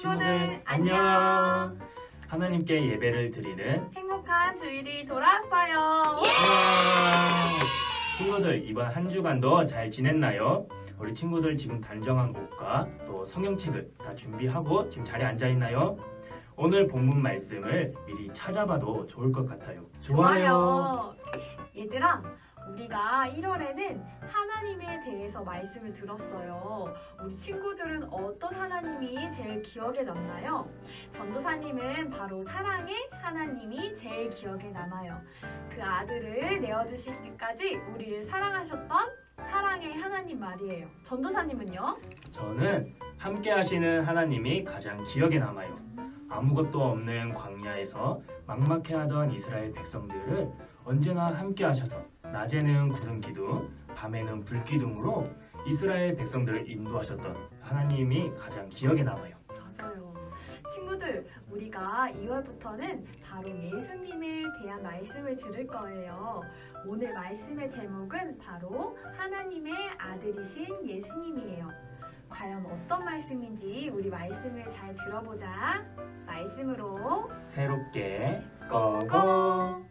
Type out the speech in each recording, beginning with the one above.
친구들 안녕. 하나님께 예배를 드리는 행복한 주일이 돌아왔어요. 우와. 친구들 이번 한 주간도 잘 지냈나요? 우리 친구들 지금 단정한 옷과 또 성경책을 다 준비하고 지금 자리에 앉아 있나요? 오늘 본문 말씀을 미리 찾아봐도 좋을 것 같아요. 좋아요. 얘들아, 우리가 1월에는 하나님에 대해서 말씀을 들었어요. 우리 친구들은 어떤 하나님이 제일 기억에 남나요? 전도사님은 바로 사랑의 하나님이 제일 기억에 남아요. 그 아들을 내어주시기까지 우리를 사랑하셨던 사랑의 하나님 말이에요. 전도사님은요? 저는 함께 하시는 하나님이 가장 기억에 남아요. 아무것도 없는 광야에서 막막해하던 이스라엘 백성들을 언제나 함께 하셔서 낮에는 구름 기둥, 밤에는 불 기둥으로 이스라엘 백성들을 인도하셨던 하나님이 가장 기억에 남아요. 맞아요. 친구들, 우리가 2월부터는 바로 예수님에 대한 말씀을 들을 거예요. 오늘 말씀의 제목은 바로 하나님의 아들이신 예수님이에요. 과연 어떤 말씀인지 우리 말씀을 잘 들어보자. 말씀으로 새롭게 고고!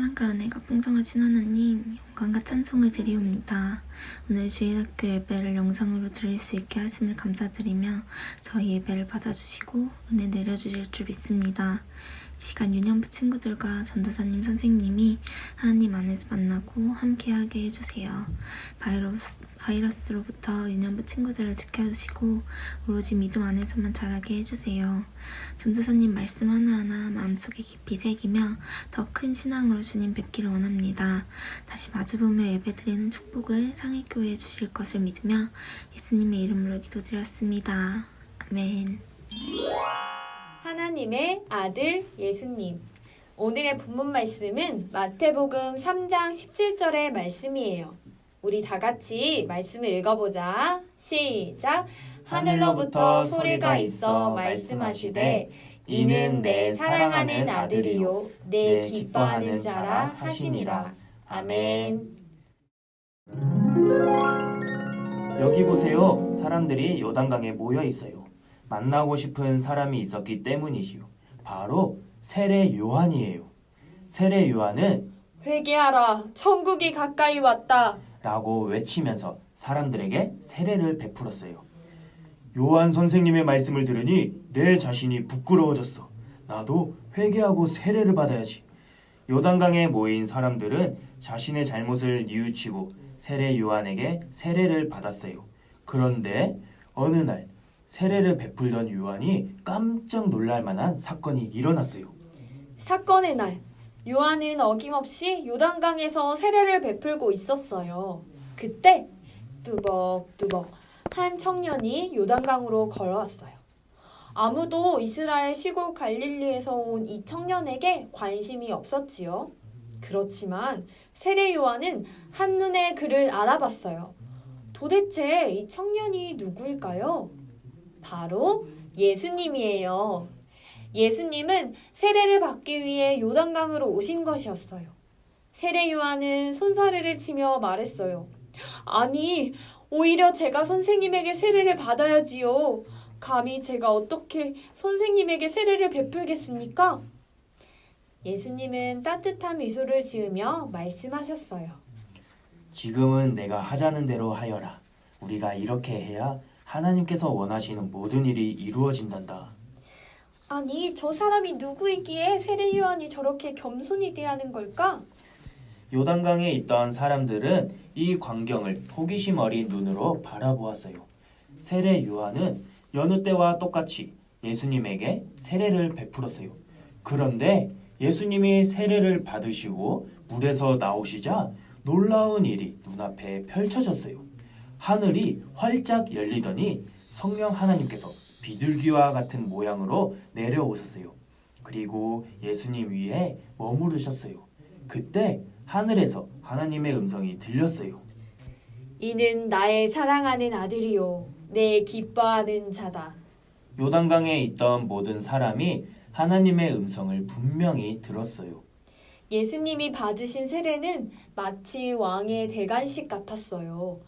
사랑과 은혜가 풍성하신 하나님, 영광과 찬송을 드리옵니다. 오늘 주일학교 예배를 영상으로 들을 수 있게 하심을 감사드리며 저희 예배를 받아주시고 은혜 내려주실 줄 믿습니다. 시간 유년부 친구들과 전도사님 선생님이 하나님 안에서 만나고 함께하게 해주세요. 바이러스, 바이러스로부터 유년부 친구들을 지켜주시고 오로지 믿음 안에서만 자라게 해주세요. 전도사님 말씀 하나하나 마음속에 깊이 새기며 더 큰 신앙으로 주님 뵙기를 원합니다. 다시 마주보며 예배드리는 축복을 상해교회에 주실 것을 믿으며 예수님의 이름으로 기도드렸습니다. 아멘. 하나님의 아들 예수님. 오늘의 본문 말씀은 마태복음 3장 17절의 말씀이에요. 우리 다 같이 말씀을 읽어보자. 시작. 하늘로부터 소리가 있어 말씀하시되 이는 내 사랑하는 아들이요 내 기뻐하는 자라 하시니라. 아멘. 여기 보세요. 사람들이 요단강에 모여 있어요. 만나고 싶은 사람이 있었기 때문이지요. 바로 세례 요한이에요. 세례 요한은 회개하라. 천국이 가까이 왔다. 라고 외치면서 사람들에게 세례를 베풀었어요. 요한 선생님의 말씀을 들으니 내 자신이 부끄러워졌어. 나도 회개하고 세례를 받아야지. 요단강에 모인 사람들은 자신의 잘못을 뉘우치고 세례 요한에게 세례를 받았어요. 그런데 어느 날 세례를 베풀던 요한이 깜짝 놀랄 만한 사건이 일어났어요. 사건의 날, 요한은 어김없이 요단강에서 세례를 베풀고 있었어요. 그때 뚜벅뚜벅 한 청년이 요단강으로 걸어왔어요. 아무도 이스라엘 시골 갈릴리에서 온 이 청년에게 관심이 없었지요. 그렇지만 세례 요한은 한눈에 그를 알아봤어요. 도대체 이 청년이 누구일까요? 바로 예수님이에요. 예수님은 세례를 받기 위해 요단강으로 오신 것이었어요. 세례 요한은 손사래를 치며 말했어요. 아니, 오히려 제가 선생님에게 세례를 받아야지요. 감히 제가 어떻게 선생님에게 세례를 베풀겠습니까? 예수님은 따뜻한 미소를 지으며 말씀하셨어요. 지금은 내가 하자는 대로 하여라. 우리가 이렇게 해야 하나님께서 원하시는 모든 일이 이루어진단다. 아니, 저 사람이 누구이기에 세례 요한이 저렇게 겸손히 대하는 걸까? 요단강에 있던 사람들은 이 광경을 호기심 어린 눈으로 바라보았어요. 세례 요한은 여느 때와 똑같이 예수님에게 세례를 베풀었어요. 그런데 예수님이 세례를 받으시고 물에서 나오시자 놀라운 일이 눈앞에 펼쳐졌어요. 하늘이 활짝 열리더니 성령 하나님께서 비둘기와 같은 모양으로 내려오셨어요. 그리고 예수님 위에 머무르셨어요. 그때 하늘에서 하나님의 음성이 들렸어요. 이는 나의 사랑하는 아들이요. 내 기뻐하는 자다. 요단강에 있던 모든 사람이 하나님의 음성을 분명히 들었어요. 예수님이 받으신 세례는 마치 왕의 대관식 같았어요.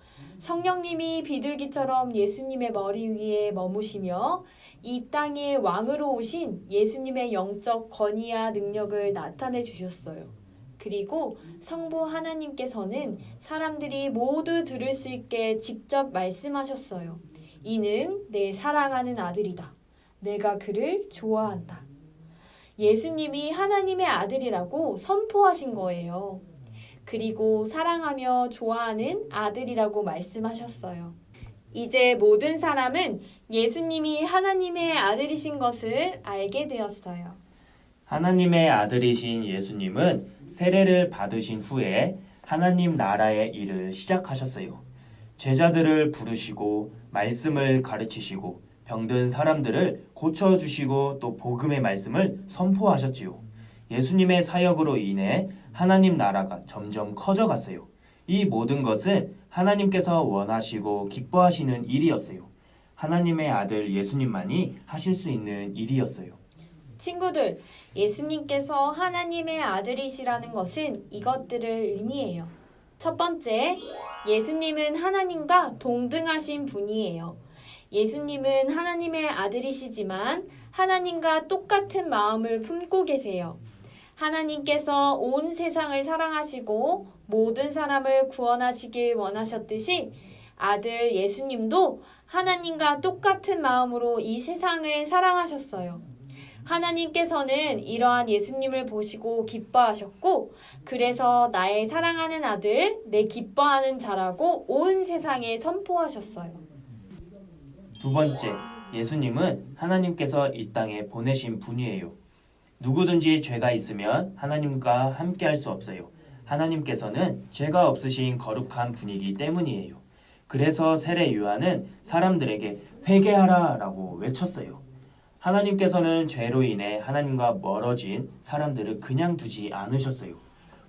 성령님이 비둘기처럼 예수님의 머리 위에 머무시며 이 땅에 왕으로 오신 예수님의 영적 권위와 능력을 나타내 주셨어요. 그리고 성부 하나님께서는 사람들이 모두 들을 수 있게 직접 말씀하셨어요. 이는 내 사랑하는 아들이다. 내가 그를 좋아한다. 예수님이 하나님의 아들이라고 선포하신 거예요. 그리고 사랑하며 좋아하는 아들이라고 말씀하셨어요. 이제 모든 사람은 예수님이 하나님의 아들이신 것을 알게 되었어요. 하나님의 아들이신 예수님은 세례를 받으신 후에 하나님 나라의 일을 시작하셨어요. 제자들을 부르시고 말씀을 가르치시고 병든 사람들을 고쳐주시고 또 복음의 말씀을 선포하셨지요. 예수님의 사역으로 인해 하나님 나라가 점점 커져갔어요. 이 모든 것은 하나님께서 원하시고 기뻐하시는 일이었어요. 하나님의 아들 예수님만이 하실 수 있는 일이었어요. 친구들, 예수님께서 하나님의 아들이시라는 것은 이것들을 의미해요. 첫 번째, 예수님은 하나님과 동등하신 분이에요. 예수님은 하나님의 아들이시지만 하나님과 똑같은 마음을 품고 계세요. 하나님께서 온 세상을 사랑하시고 모든 사람을 구원하시길 원하셨듯이 아들 예수님도 하나님과 똑같은 마음으로 이 세상을 사랑하셨어요. 하나님께서는 이러한 예수님을 보시고 기뻐하셨고, 그래서 나의 사랑하는 아들, 내 기뻐하는 자라고 온 세상에 선포하셨어요. 두 번째, 예수님은 하나님께서 이 땅에 보내신 분이에요. 누구든지 죄가 있으면 하나님과 함께 할 수 없어요. 하나님께서는 죄가 없으신 거룩한 분이기 때문이에요. 그래서 세례 요한은 사람들에게 회개하라 라고 외쳤어요. 하나님께서는 죄로 인해 하나님과 멀어진 사람들을 그냥 두지 않으셨어요.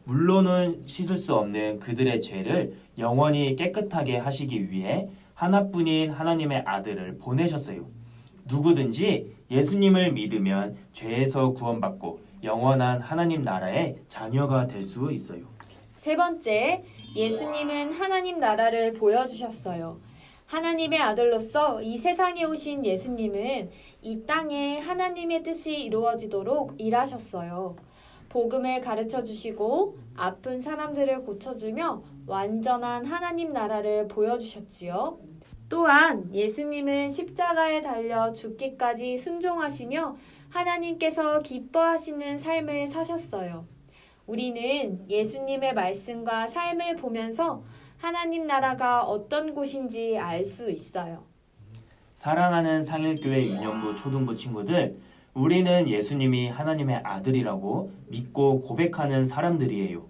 물론은 씻을 수 없는 그들의 죄를 영원히 깨끗하게 하시기 위해 하나뿐인 하나님의 아들을 보내셨어요. 누구든지 예수님을 믿으면 죄에서 구원받고 영원한 하나님 나라의 자녀가 될 수 있어요. 세 번째, 예수님은 하나님 나라를 보여주셨어요. 하나님의 아들로서 이 세상에 오신 예수님은 이 땅에 하나님의 뜻이 이루어지도록 일하셨어요. 복음을 가르쳐 주시고 아픈 사람들을 고쳐주며 완전한 하나님 나라를 보여주셨지요. 또한 예수님은 십자가에 달려 죽기까지 순종하시며 하나님께서 기뻐하시는 삶을 사셨어요. 우리는 예수님의 말씀과 삶을 보면서 하나님 나라가 어떤 곳인지 알 수 있어요. 사랑하는 상일교회 유년부 초등부 친구들, 우리는 예수님이 하나님의 아들이라고 믿고 고백하는 사람들이에요.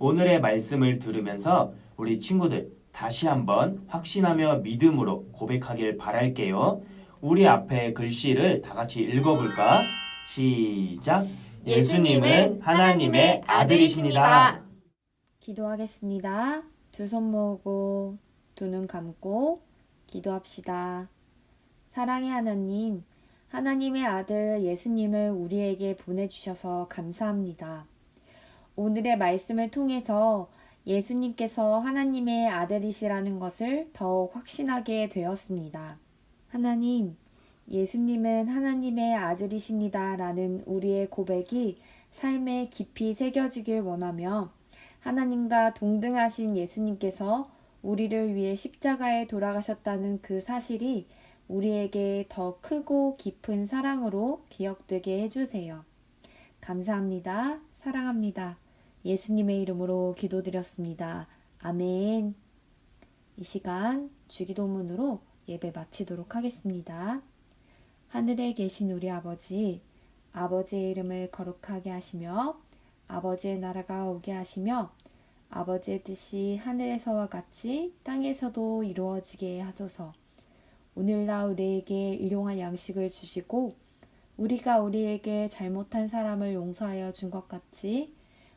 오늘의 말씀을 들으면서 우리 친구들 다시 한번 확신하며 믿음으로 고백하길 바랄게요. 우리 앞에 글씨를 다 같이 읽어볼까? 시작. 예수님은 하나님의 아들이십니다. 기도하겠습니다. 두 손 모으고 두 눈 감고 기도합시다. 사랑의 하나님, 하나님의 아들 예수님을 우리에게 보내주셔서 감사합니다. 오늘의 말씀을 통해서 예수님께서 하나님의 아들이시라는 것을 더욱 확신하게 되었습니다. 하나님, 예수님은 하나님의 아들이십니다. 라는 우리의 고백이 삶에 깊이 새겨지길 원하며 하나님과 동등하신 예수님께서 우리를 위해 십자가에 돌아가셨다는 그 사실이 우리에게 더 크고 깊은 사랑으로 기억되게 해주세요. 감사합니다. 사랑합니다. 예수님의 이름으로 기도드렸습니다. 아멘. 이 시간 주기도문으로 예배 마치도록 하겠습니다. 하늘에 계신 우리 아버지, 아버지의 이름을 거룩하게 하시며 아버지의 나라가 오게 하시며 아버지의 뜻이 하늘에서와 같이 땅에서도 이루어지게 하소서. 오늘날 우리에게 일용할 양식을 주시고 우리가 우리에게 잘못한 사람을 용서하여 준 것 같이